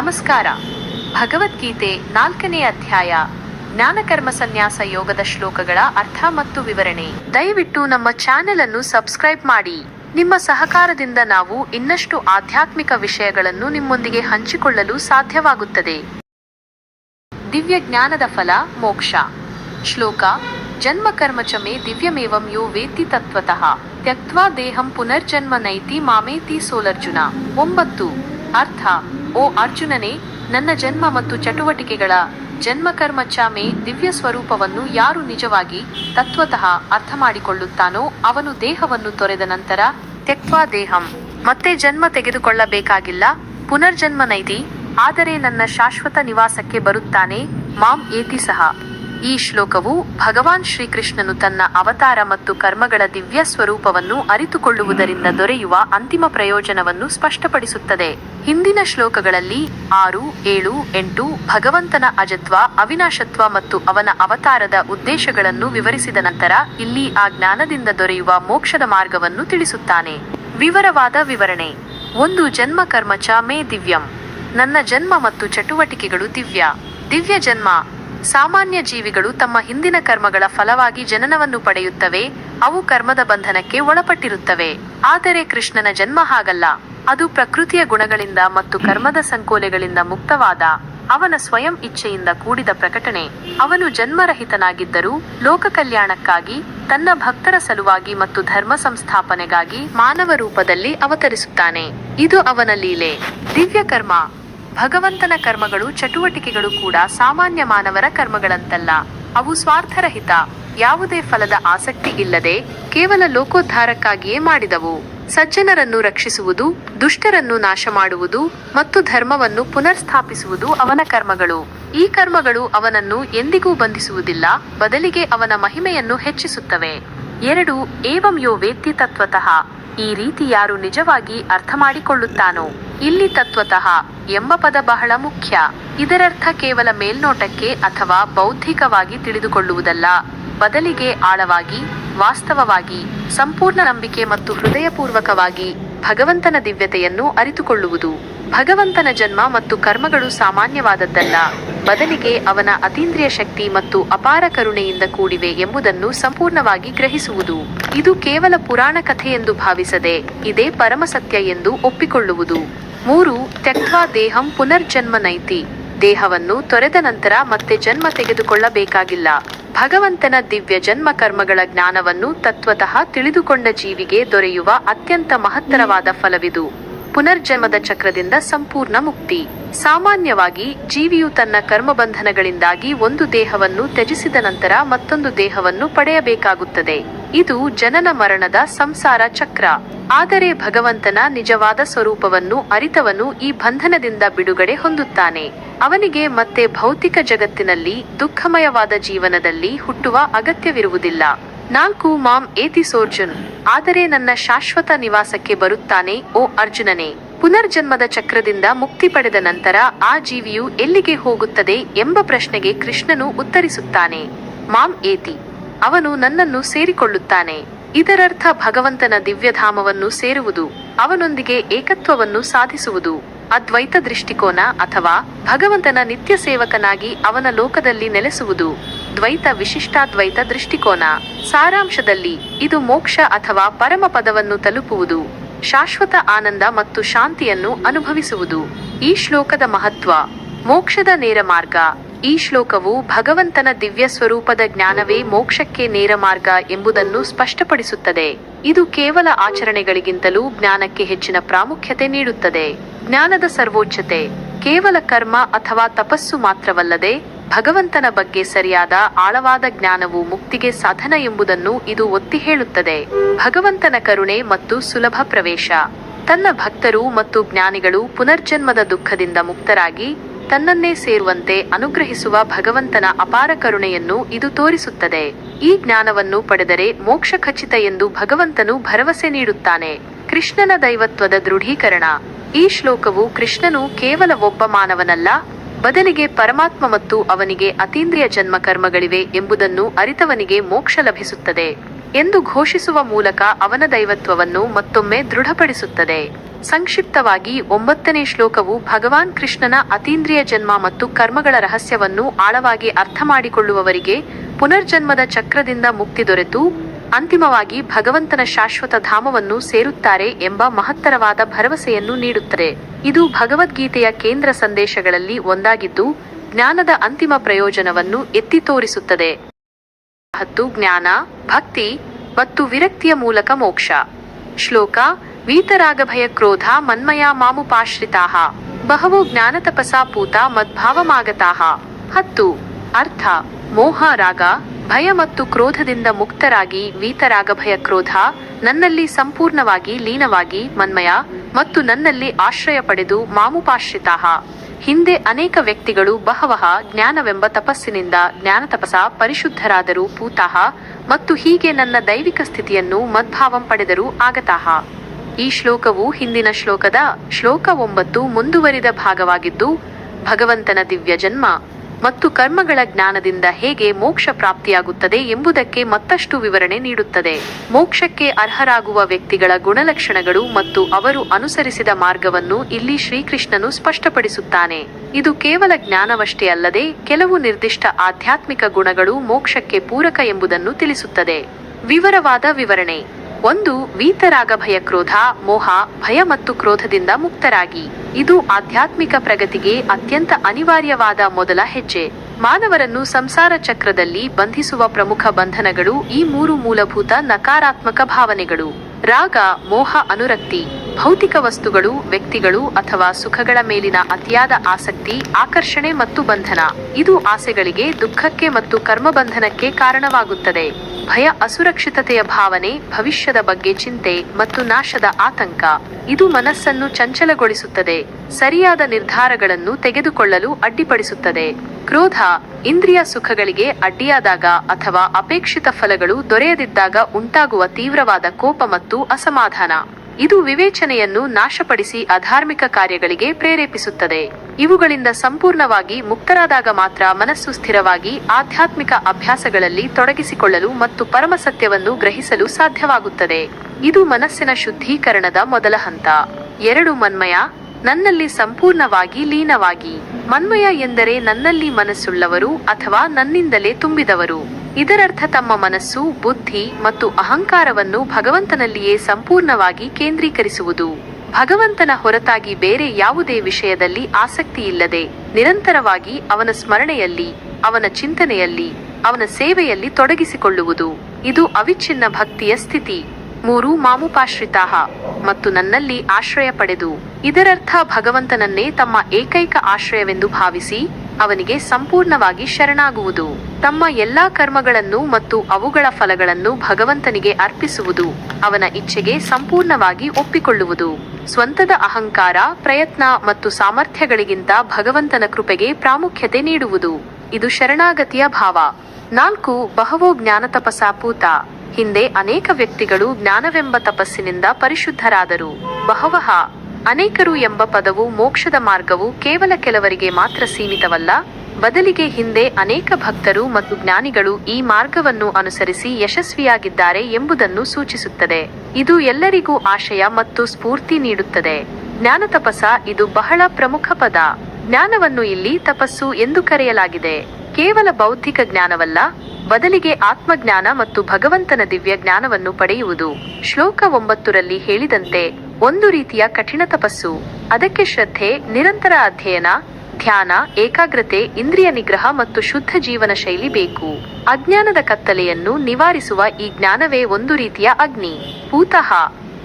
ನಮಸ್ಕಾರ. ಭಗವದ್ಗೀತೆ ನಾಲ್ಕನೇ ಅಧ್ಯಾಯ, ಜ್ಞಾನಕರ್ಮ ಸನ್ಯಾಸ ಯೋಗದ ಶ್ಲೋಕಗಳ ಅರ್ಥ ಮತ್ತು ವಿವರಣೆ. ದಯವಿಟ್ಟು ನಮ್ಮ ಚಾನೆಲ್ ಅನ್ನು ಸಬ್ಸ್ಕ್ರೈಬ್ ಮಾಡಿ. ನಿಮ್ಮ ಸಹಕಾರದಿಂದ ನಾವು ಇನ್ನಷ್ಟು ಆಧ್ಯಾತ್ಮಿಕ ವಿಷಯಗಳನ್ನು ನಿಮ್ಮೊಂದಿಗೆ ಹಂಚಿಕೊಳ್ಳಲು ಸಾಧ್ಯವಾಗುತ್ತದೆ. ದಿವ್ಯ ಜ್ಞಾನದ ಫಲ, ಮೋಕ್ಷ. ಶ್ಲೋಕ, ಜನ್ಮ ಕರ್ಮ ಚ ದಿವ್ಯಮೇವಂ ಯೋ ವೇತಿ ತತ್ವತಃ. ತ್ಯಕ್ವಾ ದೇಹಂ ಪುನರ್ಜನ್ಮ ನೈತಿ ಮಾಮೇತಿ ಸೋಲರ್ಜುನ. ಒಂಬತ್ತು. ಅರ್ಥ ಓ ಅರ್ಜುನನೇ, ನನ್ನ ಜನ್ಮ ಮತ್ತು ಚಟುವಟಿಕೆಗಳ ಜನ್ಮ ಕರ್ಮ ಚ ಮೇ ದಿವ್ಯ ಸ್ವರೂಪವನ್ನು ಯಾರು ನಿಜವಾಗಿ ತತ್ವತಃ ಅರ್ಥ ಮಾಡಿಕೊಳ್ಳುತ್ತಾನೋ ಅವನು ದೇಹವನ್ನು ತೊರೆದ ನಂತರ ತೆಕ್ವಾ ದೇಹಂ. ಮತ್ತೆ ಜನ್ಮ ತೆಗೆದುಕೊಳ್ಳಬೇಕಾಗಿಲ್ಲ, ಪುನರ್ಜನ್ಮ ನೈತಿ, ಆದರೆ ನನ್ನ ಶಾಶ್ವತ ನಿವಾಸಕ್ಕೆ ಬರುತ್ತಾನೆ, ಮಾಂ ಏತಿ ಸಹ. ಈ ಶ್ಲೋಕವು ಭಗವಾನ್ ಶ್ರೀಕೃಷ್ಣನು ತನ್ನ ಅವತಾರ ಮತ್ತು ಕರ್ಮಗಳ ದಿವ್ಯ ಸ್ವರೂಪವನ್ನು ಅರಿತುಕೊಳ್ಳುವುದರಿಂದ ದೊರೆಯುವ ಅಂತಿಮ ಪ್ರಯೋಜನವನ್ನು ಸ್ಪಷ್ಟಪಡಿಸುತ್ತದೆ. ಹಿಂದಿನ ಶ್ಲೋಕಗಳಲ್ಲಿ ಆರು, ಏಳು, ಎಂಟು, ಭಗವಂತನ ಅಜತ್ವ, ಅವಿನಾಶತ್ವ ಮತ್ತು ಅವನ ಅವತಾರದ ಉದ್ದೇಶಗಳನ್ನು ವಿವರಿಸಿದ ನಂತರ ಇಲ್ಲಿ ಆ ಜ್ಞಾನದಿಂದ ದೊರೆಯುವ ಮೋಕ್ಷದ ಮಾರ್ಗವನ್ನು ತಿಳಿಸುತ್ತಾನೆ. ವಿವರವಾದ ವಿವರಣೆ. ಒಂದು ಜನ್ಮ ಕರ್ಮಚ ಮೇ ದಿವ್ಯಂ. ನನ್ನ ಜನ್ಮ ಮತ್ತು ಚಟುವಟಿಕೆಗಳು ದಿವ್ಯ. ದಿವ್ಯ ಜನ್ಮ. ಸಾಮಾನ್ಯ ಜೀವಿಗಳು ತಮ್ಮ ಹಿಂದಿನ ಕರ್ಮಗಳ ಫಲವಾಗಿ ಜನನವನ್ನು ಪಡೆಯುತ್ತವೆ, ಅವು ಕರ್ಮದ ಬಂಧನಕ್ಕೆ ಒಳಪಟ್ಟಿರುತ್ತವೆ. ಆದರೆ ಕೃಷ್ಣನ ಜನ್ಮ ಹಾಗಲ್ಲ. ಅದು ಪ್ರಕೃತಿಯ ಗುಣಗಳಿಂದ ಮತ್ತು ಕರ್ಮದ ಸಂಕೋಲೆಗಳಿಂದ ಮುಕ್ತವಾದ, ಅವನ ಸ್ವಯಂ ಇಚ್ಛೆಯಿಂದ ಕೂಡಿದ ಪ್ರಕಟಣೆ. ಅವನು ಜನ್ಮರಹಿತನಾಗಿದ್ದರೂ ಲೋಕ ಕಲ್ಯಾಣಕ್ಕಾಗಿ ತನ್ನ ಭಕ್ತರ ಸಲುವಾಗಿ ಮತ್ತು ಧರ್ಮ ಸಂಸ್ಥಾಪನೆಗಾಗಿ ಮಾನವ ರೂಪದಲ್ಲಿ ಅವತರಿಸುತ್ತಾನೆ. ಇದು ಅವನ ಲೀಲೆ. ದಿವ್ಯ ಕರ್ಮ ಭಗವಂತನ ಕರ್ಮಗಳು ಚಟುವಟಿಕೆಗಳು ಕೂಡ ಸಾಮಾನ್ಯ ಮಾನವರ ಕರ್ಮಗಳಂತಲ್ಲ. ಅವು ಸ್ವಾರ್ಥರಹಿತ. ಯಾವುದೇ ಫಲದ ಆಸಕ್ತಿ ಇಲ್ಲದೆ ಕೇವಲ ಲೋಕೋದ್ಧಾರಕ್ಕಾಗಿಯೇ ಮಾಡಿದವು. ಸಜ್ಜನರನ್ನು ರಕ್ಷಿಸುವುದು, ದುಷ್ಟರನ್ನು ನಾಶ ಮಾಡುವುದು ಮತ್ತು ಧರ್ಮವನ್ನು ಪುನರ್ಸ್ಥಾಪಿಸುವುದು ಅವನ ಕರ್ಮಗಳು. ಈ ಕರ್ಮಗಳು ಅವನನ್ನು ಎಂದಿಗೂ ಬಂಧಿಸುವುದಿಲ್ಲ, ಬದಲಿಗೆ ಅವನ ಮಹಿಮೆಯನ್ನು ಹೆಚ್ಚಿಸುತ್ತವೆ. ಎರಡು, ಏವಂ ಯೋ ವೇತ್ತಿ ತತ್ವತಃ. ಈ ರೀತಿ ಯಾರು ನಿಜವಾಗಿ ಅರ್ಥ ಮಾಡಿಕೊಳ್ಳುತ್ತಾನೋ ಇಲ್ಲಿ ತತ್ವತಃ ಎಂಬ ಪದ ಬಹಳ ಮುಖ್ಯ. ಇದರರ್ಥ ಕೇವಲ ಮೇಲ್ನೋಟಕ್ಕೆ ಅಥವಾ ಬೌದ್ಧಿಕವಾಗಿ ತಿಳಿದುಕೊಳ್ಳುವುದಲ್ಲ. ಬದಲಿಗೆ ಆಳವಾಗಿ, ವಾಸ್ತವವಾಗಿ, ಸಂಪೂರ್ಣ ನಂಬಿಕೆ ಮತ್ತು ಹೃದಯಪೂರ್ವಕವಾಗಿ. ಭಗವಂತನ ದಿವ್ಯತೆಯನ್ನು ಅರಿತುಕೊಳ್ಳುವುದು. ಭಗವಂತನ ಜನ್ಮ ಮತ್ತು ಕರ್ಮಗಳು ಸಾಮಾನ್ಯವಾದದ್ದಲ್ಲ. ಬದಲಿಗೆ ಅವನ ಅತೀಂದ್ರಿಯ ಶಕ್ತಿ ಮತ್ತು ಅಪಾರ ಕರುಣೆಯಿಂದ ಕೂಡಿವೆ ಎಂಬುದನ್ನು ಸಂಪೂರ್ಣವಾಗಿ ಗ್ರಹಿಸುವುದು. ಇದು ಕೇವಲ ಪುರಾಣ ಕಥೆ ಎಂದು ಭಾವಿಸದೆ ಇದೇ ಪರಮಸತ್ಯ ಎಂದು ಒಪ್ಪಿಕೊಳ್ಳುವುದು. ಮೂರು ತ್ಯಕ್ವಾ ದೇಹಂ ಪುನರ್ಜನ್ಮ ನೈತಿ. ದೇಹವನ್ನು ತೊರೆದ ನಂತರ ಮತ್ತೆ ಜನ್ಮ ತೆಗೆದುಕೊಳ್ಳಬೇಕಾಗಿಲ್ಲ. ಭಗವಂತನ ದಿವ್ಯ ಜನ್ಮ ಕರ್ಮಗಳ ಜ್ಞಾನವನ್ನು ತತ್ವತಃ ತಿಳಿದುಕೊಂಡ ಜೀವಿಗೆ ದೊರೆಯುವ ಅತ್ಯಂತ ಮಹತ್ತರವಾದ ಫಲವಿದು. ಪುನರ್ಜನ್ಮದ ಚಕ್ರದಿಂದ ಸಂಪೂರ್ಣ ಮುಕ್ತಿ. ಸಾಮಾನ್ಯವಾಗಿ ಜೀವಿಯು ತನ್ನ ಕರ್ಮಬಂಧನಗಳಿಂದಾಗಿ ಒಂದು ದೇಹವನ್ನು ತ್ಯಜಿಸಿದ ನಂತರ ಮತ್ತೊಂದು ದೇಹವನ್ನು ಪಡೆಯಬೇಕಾಗುತ್ತದೆ. ಇದು ಜನನ ಮರಣದ ಸಂಸಾರ ಚಕ್ರ. ಆದರೆ ಭಗವಂತನ ನಿಜವಾದ ಸ್ವರೂಪವನ್ನು ಅರಿತವನು ಈ ಬಂಧನದಿಂದ ಬಿಡುಗಡೆ ಹೊಂದುತ್ತಾನೆ. ಅವನಿಗೆ ಮತ್ತೆ ಭೌತಿಕ ಜಗತ್ತಿನಲ್ಲಿ ದುಃಖಮಯವಾದ ಜೀವನದಲ್ಲಿ ಹುಟ್ಟುವ ಅಗತ್ಯವಿರುವುದಿಲ್ಲ. ನಾಲ್ಕು ಮಾಮ್ ಏತಿ ಸೋರ್ಜುನ್, ಆದರೆ ನನ್ನ ಶಾಶ್ವತ ನಿವಾಸಕ್ಕೆ ಬರುತ್ತಾನೆ ಓ ಅರ್ಜುನನೇ. ಪುನರ್ಜನ್ಮದ ಚಕ್ರದಿಂದ ಮುಕ್ತಿ ಪಡೆದ ನಂತರ ಆ ಜೀವಿಯು ಎಲ್ಲಿಗೆ ಹೋಗುತ್ತದೆ ಎಂಬ ಪ್ರಶ್ನೆಗೆ ಕೃಷ್ಣನು ಉತ್ತರಿಸುತ್ತಾನೆ. ಮಾಂ ಏತಿ, ಅವನು ನನ್ನನ್ನು ಸೇರಿಕೊಳ್ಳುತ್ತಾನೆ. ಇದರರ್ಥ ಭಗವಂತನ ದಿವ್ಯಧಾಮವನ್ನು ಸೇರುವುದು, ಅವನೊಂದಿಗೆ ಏಕತ್ವವನ್ನು ಸಾಧಿಸುವುದು. ಅದ್ವೈತ ದೃಷ್ಟಿಕೋನ ಅಥವಾ ಭಗವಂತನ ನಿತ್ಯ ಸೇವಕನಾಗಿ ಅವನ ಲೋಕದಲ್ಲಿ ನೆಲೆಸುವುದು. ದ್ವೈತ ವಿಶಿಷ್ಟಾದ್ವೈತ ದೃಷ್ಟಿಕೋನ. ಸಾರಾಂಶದಲ್ಲಿ ಇದು ಮೋಕ್ಷ ಅಥವಾ ಪರಮ ಪದವನ್ನು ತಲುಪುವುದು, ಶಾಶ್ವತ ಆನಂದ ಮತ್ತು ಶಾಂತಿಯನ್ನು ಅನುಭವಿಸುವುದು. ಈ ಶ್ಲೋಕದ ಮಹತ್ವ, ಮೋಕ್ಷದ ನೇರ ಮಾರ್ಗ. ಈ ಶ್ಲೋಕವು ಭಗವಂತನ ದಿವ್ಯ ಸ್ವರೂಪದ ಜ್ಞಾನವೇ ಮೋಕ್ಷಕ್ಕೆ ನೇರ ಮಾರ್ಗ ಎಂಬುದನ್ನು ಸ್ಪಷ್ಟಪಡಿಸುತ್ತದೆ. ಇದು ಕೇವಲ ಆಚರಣೆಗಳಿಗಿಂತಲೂ ಜ್ಞಾನಕ್ಕೆ ಹೆಚ್ಚಿನ ಪ್ರಾಮುಖ್ಯತೆ ನೀಡುತ್ತದೆ. ಜ್ಞಾನದ ಸರ್ವೋಚ್ಚತೆ, ಕೇವಲ ಕರ್ಮ ಅಥವಾ ತಪಸ್ಸು ಮಾತ್ರವಲ್ಲದೆ ಭಗವಂತನ ಬಗ್ಗೆ ಸರಿಯಾದ ಆಳವಾದ ಜ್ಞಾನವು ಮುಕ್ತಿಗೆ ಸಾಧನ ಎಂಬುದನ್ನು ಇದು ಒತ್ತಿ ಹೇಳುತ್ತದೆ. ಭಗವಂತನ ಕರುಣೆ ಮತ್ತು ಸುಲಭ ಪ್ರವೇಶ. ತನ್ನ ಭಕ್ತರು ಮತ್ತು ಜ್ಞಾನಿಗಳು ಪುನರ್ಜನ್ಮದ ದುಃಖದಿಂದ ಮುಕ್ತರಾಗಿ, ತನ್ನನ್ನೇ ಸೇರುವಂತೆ ಅನುಗ್ರಹಿಸುವ ಭಗವಂತನ ಅಪಾರ ಕರುಣೆಯನ್ನು ಇದು ತೋರಿಸುತ್ತದೆ. ಈ ಜ್ಞಾನವನ್ನು ಪಡೆದರೆ ಮೋಕ್ಷ ಖಚಿತ ಎಂದು ಭಗವಂತನು ಭರವಸೆ ನೀಡುತ್ತಾನೆ. ಕೃಷ್ಣನ ದೈವತ್ವದ ದೃಢೀಕರಣ. ಈ ಶ್ಲೋಕವು ಕೃಷ್ಣನು ಕೇವಲ ಒಬ್ಬ ಮಾನವನಲ್ಲ ಬದಲಿಗೆ ಪರಮಾತ್ಮ ಮತ್ತು ಅವನಿಗೆ ಅತೀಂದ್ರಿಯ ಜನ್ಮ ಕರ್ಮಗಳಿವೆ ಎಂಬುದನ್ನು ಅರಿತವನಿಗೆ ಮೋಕ್ಷ ಲಭಿಸುತ್ತದೆ ಎಂದು ಘೋಷಿಸುವ ಮೂಲಕ ಅವನ ದೈವತ್ವವನ್ನು ಮತ್ತೊಮ್ಮೆ ದೃಢಪಡಿಸುತ್ತದೆ. ಸಂಕ್ಷಿಪ್ತವಾಗಿ ಒಂಬತ್ತನೇ ಶ್ಲೋಕವು ಭಗವಾನ್ ಕೃಷ್ಣನ ಅತೀಂದ್ರಿಯ ಜನ್ಮ ಮತ್ತು ಕರ್ಮಗಳ ರಹಸ್ಯವನ್ನು ಆಳವಾಗಿ ಅರ್ಥ ಮಾಡಿಕೊಳ್ಳುವವರಿಗೆ ಪುನರ್ಜನ್ಮದ ಚಕ್ರದಿಂದ ಮುಕ್ತಿ ದೊರೆತು ಅಂತಿಮವಾಗಿ ಭಗವಂತನ ಶಾಶ್ವತ ಧಾಮವನ್ನು ಸೇರುತ್ತಾರೆ ಎಂಬ ಮಹತ್ತರವಾದ ಭರವಸೆಯನ್ನು ನೀಡುತ್ತದೆ. ಇದು ಭಗವದ್ಗೀತೆಯ ಕೇಂದ್ರ ಸಂದೇಶಗಳಲ್ಲಿ ಒಂದಾಗಿದ್ದು, ಜ್ಞಾನದ ಅಂತಿಮ ಪ್ರಯೋಜನವನ್ನು ಎತ್ತಿ ತೋರಿಸುತ್ತದೆ. ಹತ್ತು, ಜ್ಞಾನ, ಭಕ್ತಿ ಮತ್ತು ವಿರಕ್ತಿಯ ಮೂಲಕ ಮೋಕ್ಷ. ಶ್ಲೋಕ, ವೀತರಾಗಭಯ ಕ್ರೋಧ ಮನ್ಮಯ ಬಹವೂ ಜ್ಞಾನ ತಪಸಾ ಪೂತ ಮದ್ಭಾವಮಾಗತಾ ಹತ್ತು, ಅರ್ಥ, ಮೋಹ, ರಾಗ ಭಯ ಮತ್ತು ಕ್ರೋಧದಿಂದ ಮುಕ್ತರಾಗಿ ವೀತರಾಗಭಯ ಕ್ರೋಧ, ನನ್ನಲ್ಲಿ ಸಂಪೂರ್ಣವಾಗಿ ಲೀನವಾಗಿ ಮನ್ಮಯ ಮತ್ತು ನನ್ನಲ್ಲಿ ಆಶ್ರಯ ಪಡೆದು ಮಾಮುಪಾಶ್ರಿತ ಹಿಂದೆ ಅನೇಕ ವ್ಯಕ್ತಿಗಳು ಬಹವಹ ಜ್ಞಾನವೆಂಬ ತಪಸ್ಸಿನಿಂದ ಜ್ಞಾನ ತಪಸ ಪರಿಶುದ್ಧರಾದರು ಪೂತಾಹ ಮತ್ತು ಹೀಗೆ ನನ್ನ ದೈವಿಕ ಸ್ಥಿತಿಯನ್ನು ಮದ್ಭಾವಂ ಪಡೆದರು ಆಗತಾಹ. ಈ ಶ್ಲೋಕವು ಹಿಂದಿನ ಶ್ಲೋಕದ ಶ್ಲೋಕ ಒಂಬತ್ತು ಮುಂದುವರಿದ ಭಾಗವಾಗಿದ್ದು, ಭಗವಂತನ ದಿವ್ಯ ಜನ್ಮ. ಮತ್ತು ಕರ್ಮಗಳ ಜ್ಞಾನದಿಂದ ಹೇಗೆ ಮೋಕ್ಷ ಪ್ರಾಪ್ತಿಯಾಗುತ್ತದೆ ಎಂಬುದಕ್ಕೆ ಮತ್ತಷ್ಟು ವಿವರಣೆ ನೀಡುತ್ತದೆ. ಮೋಕ್ಷಕ್ಕೆ ಅರ್ಹರಾಗುವ ವ್ಯಕ್ತಿಗಳ ಗುಣಲಕ್ಷಣಗಳು ಮತ್ತು ಅವರು ಅನುಸರಿಸಿದ ಮಾರ್ಗವನ್ನು ಇಲ್ಲಿ ಶ್ರೀಕೃಷ್ಣನು ಸ್ಪಷ್ಟಪಡಿಸುತ್ತಾನೆ. ಇದು ಕೇವಲ ಜ್ಞಾನವಷ್ಟೇ ಅಲ್ಲದೆ ಕೆಲವು ನಿರ್ದಿಷ್ಟ ಆಧ್ಯಾತ್ಮಿಕ ಗುಣಗಳು ಮೋಕ್ಷಕ್ಕೆ ಪೂರಕ ಎಂಬುದನ್ನು ತಿಳಿಸುತ್ತದೆ. ವಿವರವಾದ ವಿವರಣೆ. ಒಂದು ವೀತರಾಗ ಭಯ ಕ್ರೋಧ ಮೋಹ, ಭಯ ಮತ್ತು ಕ್ರೋಧದಿಂದ ಮುಕ್ತರಾಗಿ. ಇದು ಆಧ್ಯಾತ್ಮಿಕ ಪ್ರಗತಿಗೆ ಅತ್ಯಂತ ಅನಿವಾರ್ಯವಾದ ಮೊದಲ ಹೆಜ್ಜೆ. ಮಾನವರನ್ನು ಸಂಸಾರ ಚಕ್ರದಲ್ಲಿ ಬಂಧಿಸುವ ಪ್ರಮುಖ ಬಂಧನಗಳು ಈ ಮೂರು ಮೂಲಭೂತ ನಕಾರಾತ್ಮಕ ಭಾವನೆಗಳು. ರಾಗ, ಮೋಹ, ಅನುರಕ್ತಿ. ಭೌತಿಕ ವಸ್ತುಗಳು, ವ್ಯಕ್ತಿಗಳು ಅಥವಾ ಸುಖಗಳ ಮೇಲಿನ ಅತಿಯಾದ ಆಸಕ್ತಿ, ಆಕರ್ಷಣೆ ಮತ್ತು ಬಂಧನ. ಇದು ಆಸೆಗಳಿಗೆ, ದುಃಖಕ್ಕೆ ಮತ್ತು ಕರ್ಮಬಂಧನಕ್ಕೆ ಕಾರಣವಾಗುತ್ತದೆ. ಭಯ, ಅಸುರಕ್ಷಿತತೆಯ ಭಾವನೆ, ಭವಿಷ್ಯದ ಬಗ್ಗೆ ಚಿಂತೆ ಮತ್ತು ನಾಶದ ಆತಂಕ. ಇದು ಮನಸ್ಸನ್ನು ಚಂಚಲಗೊಳಿಸುತ್ತದೆ. ಸರಿಯಾದ ನಿರ್ಧಾರಗಳನ್ನು ತೆಗೆದುಕೊಳ್ಳಲು ಅಡ್ಡಿಪಡಿಸುತ್ತದೆ. ಕ್ರೋಧ, ಇಂದ್ರಿಯ ಸುಖಗಳಿಗೆ ಅಡ್ಡಿಯಾದಾಗ ಅಥವಾ ಅಪೇಕ್ಷಿತ ಫಲಗಳು ದೊರೆಯದಿದ್ದಾಗ ಉಂಟಾಗುವ ತೀವ್ರವಾದ ಕೋಪ ಮತ್ತು ಅಸಮಾಧಾನ. ಇದು ವಿವೇಚನೆಯನ್ನು ನಾಶಪಡಿಸಿ ಅಧಾರ್ಮಿಕ ಕಾರ್ಯಗಳಿಗೆ ಪ್ರೇರೇಪಿಸುತ್ತದೆ. ಇವುಗಳಿಂದ ಸಂಪೂರ್ಣವಾಗಿ ಮುಕ್ತರಾದಾಗ ಮಾತ್ರ ಮನಸ್ಸು ಸ್ಥಿರವಾಗಿ ಆಧ್ಯಾತ್ಮಿಕ ಅಭ್ಯಾಸಗಳಲ್ಲಿ ತೊಡಗಿಸಿಕೊಳ್ಳಲು ಮತ್ತು ಪರಮಸತ್ಯವನ್ನು ಗ್ರಹಿಸಲು ಸಾಧ್ಯವಾಗುತ್ತದೆ. ಇದು ಮನಸ್ಸಿನ ಶುದ್ಧೀಕರಣದ ಮೊದಲ ಹಂತ. ಎರಡು ಮನ್ಮಯ, ನನ್ನಲ್ಲಿ ಸಂಪೂರ್ಣವಾಗಿ ಲೀನವಾಗಿ. ಮನ್ಮಯ ಎಂದರೆ ನನ್ನಲ್ಲಿ ಮನಸ್ಸುಳ್ಳವರು ಅಥವಾ ನನ್ನಿಂದಲೇ ತುಂಬಿದವರು. ಇದರರ್ಥ ತಮ್ಮ ಮನಸ್ಸು, ಬುದ್ಧಿ ಮತ್ತು ಅಹಂಕಾರವನ್ನು ಭಗವಂತನಲ್ಲಿಯೇ ಸಂಪೂರ್ಣವಾಗಿ ಕೇಂದ್ರೀಕರಿಸುವುದು. ಭಗವಂತನ ಹೊರತಾಗಿ ಬೇರೆ ಯಾವುದೇ ವಿಷಯದಲ್ಲಿ ಆಸಕ್ತಿ ಇಲ್ಲದೆ ನಿರಂತರವಾಗಿ ಅವನ ಸ್ಮರಣೆಯಲ್ಲಿ, ಅವನ ಚಿಂತನೆಯಲ್ಲಿ, ಅವನ ಸೇವೆಯಲ್ಲಿ ತೊಡಗಿಸಿಕೊಳ್ಳುವುದು. ಇದು ಅವಿಚ್ಛಿನ್ನ ಭಕ್ತಿಯ ಸ್ಥಿತಿ. ಮೂರು ಮಾಮುಪಾಶ್ರಿತಾಹ ಮತ್ತು ನನ್ನಲ್ಲಿ ಆಶ್ರಯ ಪಡೆದು. ಇದರರ್ಥ ಭಗವಂತನನ್ನೇ ತಮ್ಮ ಏಕೈಕ ಆಶ್ರಯವೆಂದು ಭಾವಿಸಿ ಅವನಿಗೆ ಸಂಪೂರ್ಣವಾಗಿ ಶರಣಾಗುವುದು. ತಮ್ಮ ಎಲ್ಲಾ ಕರ್ಮಗಳನ್ನು ಮತ್ತು ಅವುಗಳ ಫಲಗಳನ್ನು ಭಗವಂತನಿಗೆ ಅರ್ಪಿಸುವುದು. ಅವನ ಇಚ್ಛೆಗೆ ಸಂಪೂರ್ಣವಾಗಿ ಒಪ್ಪಿಕೊಳ್ಳುವುದು. ಸ್ವಂತದ ಅಹಂಕಾರ, ಪ್ರಯತ್ನ ಮತ್ತು ಸಾಮರ್ಥ್ಯಗಳಿಗಿಂತ ಭಗವಂತನ ಕೃಪೆಗೆ ಪ್ರಾಮುಖ್ಯತೆ ನೀಡುವುದು. ಇದು ಶರಣಾಗತಿಯ ಭಾವ. ನಾಲ್ಕು, ಬಹವೋ ಜ್ಞಾನ ತಪಸಾಪೂತ ಹಿಂದೆ ಅನೇಕ ವ್ಯಕ್ತಿಗಳು ಜ್ಞಾನವೆಂಬ ತಪಸ್ಸಿನಿಂದ ಪರಿಶುದ್ಧರಾದರು. ಬಹವಹ ಅನೇಕರು ಎಂಬ ಪದವು ಮೋಕ್ಷದ ಮಾರ್ಗವು ಕೇವಲ ಕೆಲವರಿಗೆ ಮಾತ್ರ ಸೀಮಿತವಲ್ಲ, ಬದಲಿಗೆ ಹಿಂದೆ ಅನೇಕ ಭಕ್ತರು ಮತ್ತು ಜ್ಞಾನಿಗಳು ಈ ಮಾರ್ಗವನ್ನು ಅನುಸರಿಸಿ ಯಶಸ್ವಿಯಾಗಿದ್ದಾರೆ ಎಂಬುದನ್ನು ಸೂಚಿಸುತ್ತದೆ. ಇದು ಎಲ್ಲರಿಗೂ ಆಶಯ ಮತ್ತು ಸ್ಫೂರ್ತಿ ನೀಡುತ್ತದೆ. ಜ್ಞಾನ ತಪಸ ಇದು ಬಹಳ ಪ್ರಮುಖ ಪದ. ಜ್ಞಾನವನ್ನು ಇಲ್ಲಿ ತಪಸ್ಸು ಎಂದು ಕರೆಯಲಾಗಿದೆ. ಕೇವಲ ಬೌದ್ಧಿಕ ಜ್ಞಾನವಲ್ಲ, ಬದಲಿಗೆ ಆತ್ಮಜ್ಞಾನ ಮತ್ತು ಭಗವಂತನ ದಿವ್ಯ ಜ್ಞಾನವನ್ನು ಪಡೆಯುವುದು. ಶ್ಲೋಕ ಒಂಬತ್ತರಲ್ಲಿ ಹೇಳಿದಂತೆ ಒಂದು ರೀತಿಯ ಕಠಿಣ ತಪಸ್ಸು. ಅದಕ್ಕೆ ಶ್ರದ್ಧೆ, ನಿರಂತರ ಅಧ್ಯಯನ, ಧ್ಯಾನ, ಏಕಾಗ್ರತೆ, ಇಂದ್ರಿಯ ನಿಗ್ರಹ ಮತ್ತು ಶುದ್ಧ ಜೀವನ ಶೈಲಿ ಬೇಕು. ಅಜ್ಞಾನದ ಕತ್ತಲೆಯನ್ನು ನಿವಾರಿಸುವ ಈ ಜ್ಞಾನವೇ ಒಂದು ರೀತಿಯ ಅಗ್ನಿ. ಪೂತಃ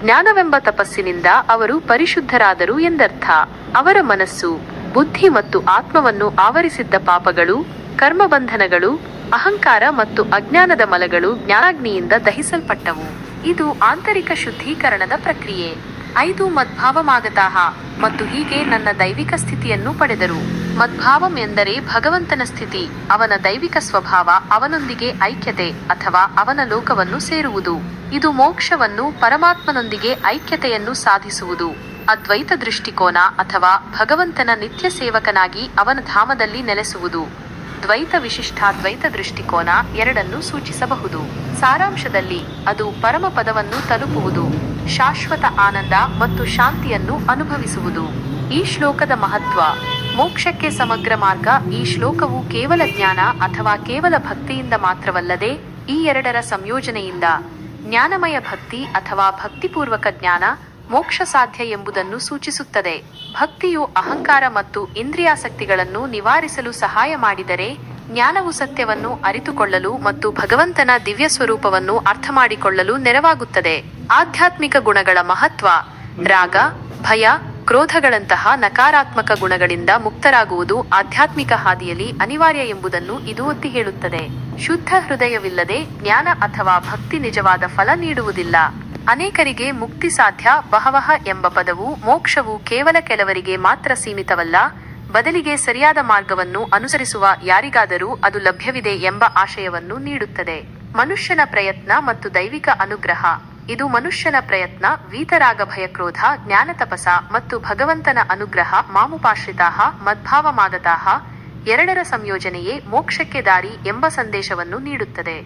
ಜ್ಞಾನವೆಂಬ ತಪಸ್ಸಿನಿಂದ ಅವರು ಪರಿಶುದ್ಧರಾದರು ಎಂದರ್ಥ. ಅವರ ಮನಸ್ಸು, ಬುದ್ಧಿ ಮತ್ತು ಆತ್ಮವನ್ನು ಆವರಿಸಿದ್ದ ಪಾಪಗಳು, ಕರ್ಮಬಂಧನಗಳು, ಅಹಂಕಾರ ಮತ್ತು ಅಜ್ಞಾನದ ಮಲಗಳು ಜ್ಞಾನಾಗ್ನಿಯಿಂದ ದಹಿಸಲ್ಪಟ್ಟವು. ಇದು ಆಂತರಿಕ ಶುದ್ಧೀಕರಣದ ಪ್ರಕ್ರಿಯೆ. ಐದು ಮದ್ಭಾವಮಾಗತಾಹ ಮತ್ತು ಹೀಗೆ ನನ್ನ ದೈವಿಕ ಸ್ಥಿತಿಯನ್ನು ಪಡೆದರು. ಮದ್ಭಾವಂ ಎಂದರೆ ಭಗವಂತನ ಸ್ಥಿತಿ, ಅವನ ದೈವಿಕ ಸ್ವಭಾವ ಅವನೊಂದಿಗೆ ಐಕ್ಯತೆ ಅಥವಾ ಅವನ ಲೋಕವನ್ನು ಸೇರುವುದು. ಇದು ಮೋಕ್ಷವನ್ನು ಪರಮಾತ್ಮನೊಂದಿಗೆ ಐಕ್ಯತೆಯನ್ನು ಸಾಧಿಸುವುದು. ಅದ್ವೈತ ದೃಷ್ಟಿಕೋನ ಅಥವಾ ಭಗವಂತನ ನಿತ್ಯ ಸೇವಕನಾಗಿ ಅವನ ಧಾಮದಲ್ಲಿ ನೆಲೆಸುವುದು. ದ್ವೈತ ವಿಶಿಷ್ಟಾದ್ವೈತ ದೃಷ್ಟಿಕೋನ ಎರಡನ್ನು ಸೂಚಿಸಬಹುದು. ಸಾರಾಂಶದಲ್ಲಿ ಅದು ಪರಮ ಪದವನ್ನು ತಲುಪುವುದು. ಶಾಶ್ವತ ಆನಂದ ಮತ್ತು ಶಾಂತಿಯನ್ನು ಅನುಭವಿಸುವುದು. ಈ ಶ್ಲೋಕದ ಮಹತ್ವ, ಮೋಕ್ಷಕ್ಕೆ ಸಮಗ್ರ ಮಾರ್ಗ ಈ ಶ್ಲೋಕವು ಕೇವಲ ಜ್ಞಾನ ಅಥವಾ ಕೇವಲ ಭಕ್ತಿಯಿಂದ ಮಾತ್ರವಲ್ಲದೆ ಈ ಎರಡರ ಸಂಯೋಜನೆಯಿಂದ, ಜ್ಞಾನಮಯ ಭಕ್ತಿ ಅಥವಾ ಭಕ್ತಿಪೂರ್ವಕ ಜ್ಞಾನ ಮೋಕ್ಷ ಸಾಧ್ಯ ಎಂಬುದನ್ನು ಸೂಚಿಸುತ್ತದೆ. ಭಕ್ತಿಯು ಅಹಂಕಾರ ಮತ್ತು ಇಂದ್ರಿಯಾಸಕ್ತಿಗಳನ್ನು ನಿವಾರಿಸಲು ಸಹಾಯ ಮಾಡಿದರೆ ಜ್ಞಾನವು ಸತ್ಯವನ್ನು ಅರಿತುಕೊಳ್ಳಲು ಮತ್ತು ಭಗವಂತನ ದಿವ್ಯ ಸ್ವರೂಪವನ್ನು ಅರ್ಥಮಾಡಿಕೊಳ್ಳಲು ನೆರವಾಗುತ್ತದೆ. ಆಧ್ಯಾತ್ಮಿಕ ಗುಣಗಳ ಮಹತ್ವ, ರಾಗ, ಭಯ, ಕ್ರೋಧಗಳಂತಹ ನಕಾರಾತ್ಮಕ ಗುಣಗಳಿಂದ ಮುಕ್ತರಾಗುವುದು ಆಧ್ಯಾತ್ಮಿಕ ಹಾದಿಯಲ್ಲಿ ಅನಿವಾರ್ಯ ಎಂಬುದನ್ನು ಇದು ಒತ್ತಿ ಹೇಳುತ್ತದೆ. ಶುದ್ಧ ಹೃದಯವಿಲ್ಲದೆ ಜ್ಞಾನ ಅಥವಾ ಭಕ್ತಿ ನಿಜವಾದ ಫಲ ನೀಡುವುದಿಲ್ಲ. ಅನೇಕರಿಗೆ ಮುಕ್ತಿ ಸಾಧ್ಯ ಬಹವಹ ಎಂಬ ಪದವು ಮೋಕ್ಷವು ಕೇವಲ ಕೆಲವರಿಗೆ ಮಾತ್ರ ಸೀಮಿತವಲ್ಲ ಬದಲಿಗೆ ಸರಿಯಾದ ಮಾರ್ಗವನ್ನು ಅನುಸರಿಸುವ ಯಾರಿಗಾದರೂ ಅದು ಲಭ್ಯವಿದೆ ಎಂಬ ಆಶಯವನ್ನು ನೀಡುತ್ತದೆ. ಮನುಷ್ಯನ ಪ್ರಯತ್ನ ಮತ್ತು ದೈವಿಕ ಅನುಗ್ರಹ. ಇದು ಮನುಷ್ಯನ ಪ್ರಯತ್ನ ವೀತರಾಗ ಭಯಕ್ರೋಧ ಜ್ಞಾನ ತಪಸ ಮತ್ತು ಭಗವಂತನ ಅನುಗ್ರಹ, ಮಾಮುಪಾಶ್ರಿತಾಹ ಮದ್ಭಾವಮಾಗತಾಹ ಎರಡರ ಸಂಯೋಜನೆಯೇ ಮೋಕ್ಷಕ್ಕೆ ದಾರಿ ಎಂಬ ಸಂದೇಶವನ್ನು ನೀಡುತ್ತದೆ.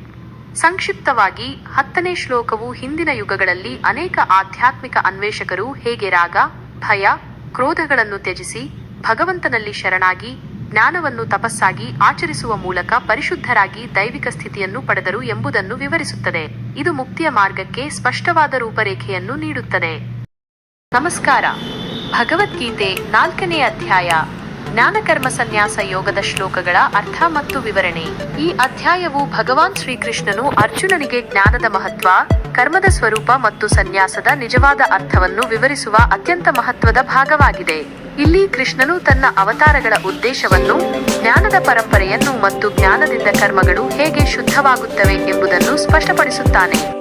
ಸಂಕ್ಷಿಪ್ತವಾಗಿ, ಹತ್ತನೇ ಶ್ಲೋಕವು ಹಿಂದಿನ ಯುಗಗಳಲ್ಲಿ ಅನೇಕ ಆಧ್ಯಾತ್ಮಿಕ ಅನ್ವೇಷಕರು ಹೇಗೆ ರಾಗ, ಭಯ, ಕ್ರೋಧಗಳನ್ನು ತ್ಯಜಿಸಿ ಭಗವಂತನಲ್ಲಿ ಶರಣಾಗಿ, ಜ್ಞಾನವನ್ನು ತಪಸ್ಸಾಗಿ ಆಚರಿಸುವ ಮೂಲಕ ಪರಿಶುದ್ಧರಾಗಿ ದೈವಿಕ ಸ್ಥಿತಿಯನ್ನು ಪಡೆದರು ಎಂಬುದನ್ನು ವಿವರಿಸುತ್ತದೆ. ಇದು ಮುಕ್ತಿಯ ಮಾರ್ಗಕ್ಕೆ ಸ್ಪಷ್ಟವಾದ ರೂಪರೇಖೆಯನ್ನು ನೀಡುತ್ತದೆ. ನಮಸ್ಕಾರ. ಭಗವದ್ಗೀತೆ ನಾಲ್ಕನೇ ಅಧ್ಯಾಯ, ಜ್ಞಾನಕರ್ಮ ಸನ್ಯಾಸ ಯೋಗದ ಶ್ಲೋಕಗಳ ಅರ್ಥ ಮತ್ತು ವಿವರಣೆ. ಈ ಅಧ್ಯಾಯವು ಭಗವಾನ್ ಶ್ರೀಕೃಷ್ಣನು ಅರ್ಜುನನಿಗೆ ಜ್ಞಾನದ ಮಹತ್ವ, ಕರ್ಮದ ಸ್ವರೂಪ ಮತ್ತು ಸನ್ಯಾಸದ ನಿಜವಾದ ಅರ್ಥವನ್ನು ವಿವರಿಸುವ ಅತ್ಯಂತ ಮಹತ್ವದ ಭಾಗವಾಗಿದೆ. ಇಲ್ಲಿ ಕೃಷ್ಣನು ತನ್ನ ಅವತಾರಗಳ ಉದ್ದೇಶವನ್ನು ಜ್ಞಾನದ ಪರಂಪರೆಯನ್ನು ಮತ್ತು ಜ್ಞಾನದಿಂದ ಕರ್ಮಗಳು ಹೇಗೆ ಶುದ್ಧವಾಗುತ್ತವೆ ಎಂಬುದನ್ನು ಸ್ಪಷ್ಟಪಡಿಸುತ್ತಾನೆ.